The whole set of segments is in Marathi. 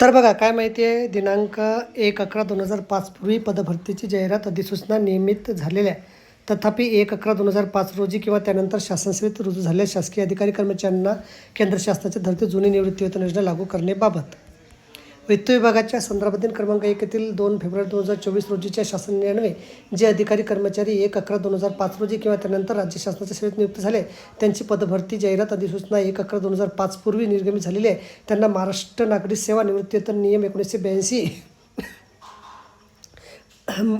तर बघा काय माहिती आहे? दिनांक एक अकरा दोन हजार पाचपूर्वी पदभरतीची जाहिरात अधिसूचना नियमित झालेल्या आहे. तथापि एक अकरा दोन हजार पाच रोजी किंवा त्यानंतर शासनसेवेत रुजू झालेल्या शासकीय अधिकारी कर्मचाऱ्यांना केंद्र शासनाच्या धर्ती जुनी निवृत्तीवेतन योजना लागू करण्याबाबत वित्त विभागाच्या संदर्भातील क्रमांक एक येथील दोन फेब्रुवारी दोन हजार चोवीस रोजीच्या शासन निर्णय जे अधिकारी कर्मचारी एक अकरा दोन हजार पाच रोजी किंवा त्यानंतर राज्य शासनाच्या सेवेत नियुक्त झाले त्यांची पदभरती जाहिरात अधिसूचना एक अकरा दोन हजार पाच पूर्वी निर्गमित झालेली आहे. त्यांना महाराष्ट्र नागरी सेवा निवृत्तीवेतन नियम एकोणीसशे ब्याऐंशी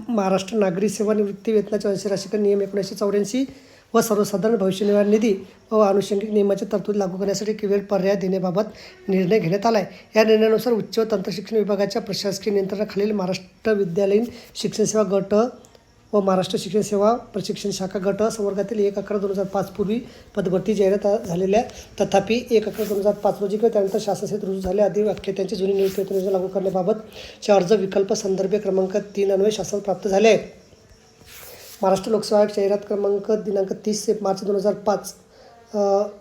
महाराष्ट्र नागरी सेवा निवृत्ती वेतनाच्या ऐंशी राशीकर नियम एकोणीसशे चौऱ्याऐंशी व सर्वसाधारण भविष्य निर्वाह निधी व आनुषंगिक नियमाच्या तरतूद लागू करण्यासाठी केवळ पर्याय देण्याबाबत निर्णय घेण्यात आला आहे या निर्णयानुसार उच्च व तंत्रशिक्षण विभागाच्या प्रशासकीय नियंत्रणाखालील महाराष्ट्र विद्यालयीन शिक्षण सेवा गट व महाराष्ट्र शिक्षण सेवा प्रशिक्षण शाखा गट संवर्गातील एक अकरा दोन हजार पाच पूर्वी पदभरती जाहिरात झालेल्या तथापि एक अकरा दोन हजार पाच रोजी किंवा त्यानंतर शासनसेवेत रुजू झाले आधी वाक्यत्यांची जुनी नियुक्ती लागू योजना लागू अर्ज विकल्प संदर्भ क्रमांक तीन अन्वये शासन प्राप्त झाले आहेत. महाराष्ट्र लोकसेवा आयोग जाहिरात क्रमांक दिनांक तीस मार्च दोन हजार पाच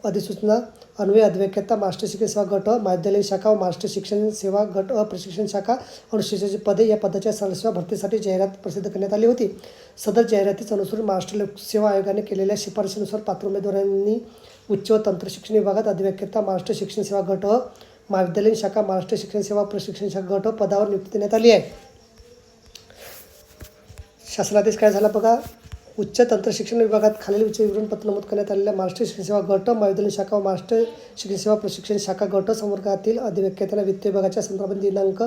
अधिसूचना अन्वय अधिव्याख्याता महाराष्ट्र शिक्षण सेवा गट महाविद्यालयीन शाखा व महाराष्ट्र शिक्षण सेवा गट अ प्रशिक्षण शाखा अनुशिक्षणाची पदे या पदाच्या सदस्य भरतीसाठी जाहिरात प्रसिद्ध करण्यात आली होती. सदर जाहिरातीच अनुसरून महाराष्ट्र लोकसेवा आयोगाने केलेल्या शिफारशीनुसार पात्र उमेदवारांनी उच्च व तंत्रशिक्षण विभागात अधिव्याख्याता महाराष्ट्र शिक्षण सेवा गट अ महाविद्यालयीन शाखा महाराष्ट्र शिक्षण सेवा प्रशिक्षण शाखा गट पदावर नियुक्ती देण्यात आली आहे. शासनादेश काय झाला बघा? उच्च तंत्रशिक्षण विभागात खालील उच्च विवरणपत्र नमूद करण्यात आलेल्या महाराष्ट्र शिक्षण सेवा गट महाविद्यालयीन शाखा व महाराष्ट्र शिक्षण सेवा प्रशिक्षण शाखा गट संवर्गातील अधिव्याख्यात्यांना वित्त विभागाच्या संदर्भात दिनांक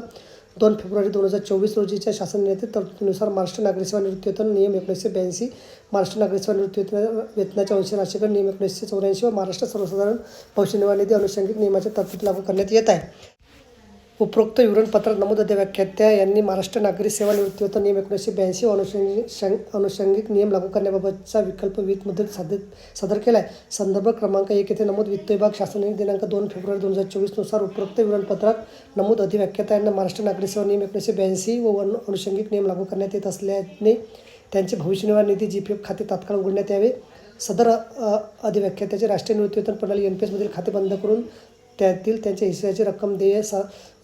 दोन फेब्रुवारी दोन हजार चोवीस रोजीच्या शासन निर्णय तरतुदीनुसार महाराष्ट्र नागरी सेवा निवृत्तीवेतन नियम एकोणीसशे ब्याऐंशी महाराष्ट्र नागरी सेवा निवृत्तीवेतन वेतनाच्या अंशी राशिकरण नियम एकोणीसशे चौऱ्याऐंशी व महाराष्ट्र सर्वसाधारण भविष्य निर्वाह निधी अनुषंगिक नियमाच्या तरतूद लागू करण्यात येत आहे. उपरोक्त विवरणपत्रात नमूद व्याख्यात्या यांनी महाराष्ट्र नागरी सेवा निवृत्तीवेतन नियम एकोणीसशे ब्याऐंशी व अनुषंगिक अनुषंगिक नियम लागू करण्याबाबतचा विकल्प वित्त मुदत सादर सादर केला आहे संदर्भ क्रमांक एक येथे नमूद वित्त विभाग शासन दिनांक दोन फेब्रुवारी दोन हजार चोवीसनुसार उपरोक्त विवरणपत्रात नमूद अधिव्याख्याता यांना महाराष्ट्र नागरी सेवा नियम एकोणीसशे ब्याऐंशी व अनु- अनुषंगिक नियम लागू करण्यात येत असल्याने त्यांचे भविष्य निर्वाह निधी जी पी एफ खाते तात्काळ उघडण्यात यावे. सदर अधिव्याख्यात्याचे राष्ट्रीय निवृत्तीवेतन प्रणाली एन पी एसमधील खाते बंद करून त्यातील त्यांच्या हिस्साची रक्कम देय स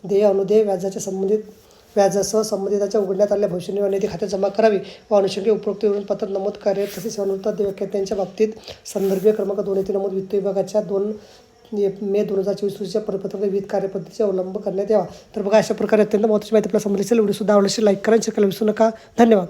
देय अनुदेय व्याजाच्या संबंधित व्याजासह संबंधिताच्या उघडण्यात आलेल्या भविष्य निर्वाह निधी खात्यात जमा करावी. व अनुषंगिक उपरोक्त विवरणपत्रात नमूद कार्य तसेच सेवानिवृत्त बाबतीत संदर्भीय क्रमांक दोन येथे नमूद वित्त विभागाच्या दोन मे दोन हजार चोवीस रोजीच्या परिपत्रक विविध कार्यपद्धतीचा अवलंब करण्यात यावा. तर बघा अशा प्रकारे अत्यंत महत्त्वाची माहिती आपल्यासमोर असेल व्हिडिओ सुद्धा आवडल्यास लाईक करा आणि विसरू नका. धन्यवाद.